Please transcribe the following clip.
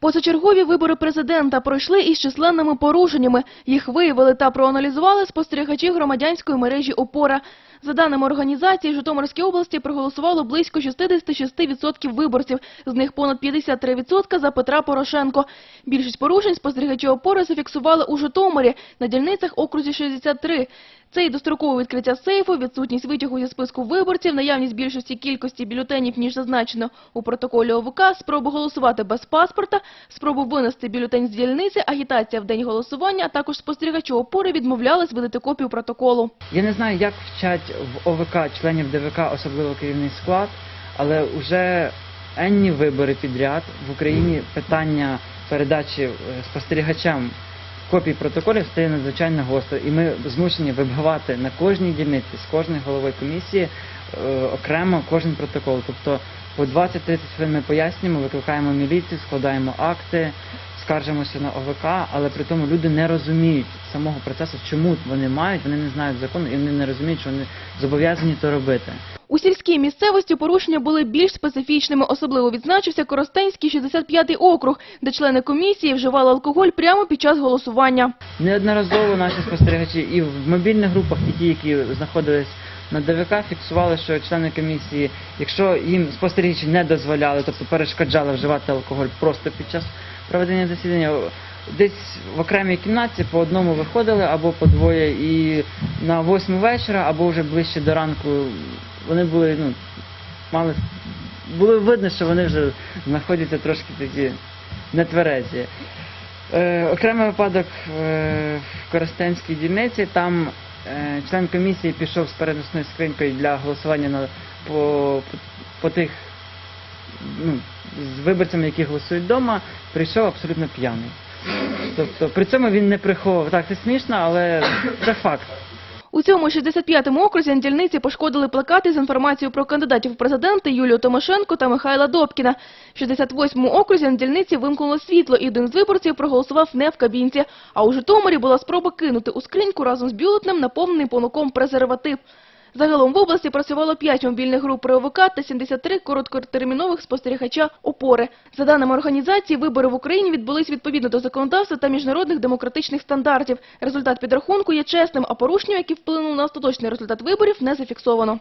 Позачергові вибори президента пройшли із численними порушеннями. Їх виявили та проаналізували спостерігачі громадянської мережі «Опора». За даними організації, в Житомирській області проголосувало близько 66% виборців, з них понад 53% за Петра Порошенко. Більшість порушень спостерігачі «Опори» зафіксували у Житомирі, на дільницях окрузі 63. Це і дострокове відкриття сейфу, відсутність витягу зі списку виборців, наявність більшості кількості бюлетенів, ніж зазначено у протоколі ОВК, спроба голосувати без паспорта, спроба винести бюлетень з дільниці, агітація в день голосування, а також спостерігачі опори відмовлялись видати копію протоколу. Я не знаю, як вчать в ОВК членів ДВК, особливо керівний склад, але вже енні вибори підряд. В Україні питання передачі е, спостерігачам копій протоколів стає надзвичайно гостро, і ми змушені вибивати на кожній дільниці з кожної голови комісії е, окремо кожен протокол. Тобто по 20-30 хвилин ми пояснюємо, викликаємо міліцію, складаємо акти, скаржимося на ОВК, але при тому люди не розуміють самого процесу, чому вони мають, вони не знають закону і вони не розуміють, що вони зобов'язані то робити. У сільській місцевості порушення були більш специфічними. Особливо відзначився Коростенський 65-й округ, де члени комісії вживали алкоголь прямо під час голосування. Неодноразово наші спостерігачі і в мобільних групах, і ті, які знаходились на ДВК, фіксували, що члени комісії, якщо їм спостерігачі не дозволяли, тобто перешкоджали вживати алкоголь просто під час проведення засідання, десь в окремій кімнаті по одному виходили або по двоє, і на восьму вечора, або вже ближче до ранку вони були, ну, мали було видно, що вони вже знаходяться трошки такі нетверезі. Е, окремий випадок е, в Коростенській дільниці. Там е, член комісії пішов з переносною скринькою для голосування на, по, по, по тих ну, з виборцями, які голосують вдома, прийшов абсолютно п'яний. Тобто при цьому він не приховував. Так, це смішно, але це факт. У цьому 65-му окрузі на пошкодили плакати з інформацією про кандидатів в президенти Юлію Тимошенко та Михайла Добкіна. В 68-му окрузі на дільниці вимкнуло світло, і один з виборців проголосував не в кабінці. А у Житомирі була спроба кинути у скриньку разом з бюлетнем наповнений понуком презерватив. Загалом в області працювало 5 мобільних груп при ОВК та 73 короткотермінових спостерігача опори. За даними організації, вибори в Україні відбулись відповідно до законодавства та міжнародних демократичних стандартів. Результат підрахунку є чесним, а порушення, які вплинули на остаточний результат виборів, не зафіксовано.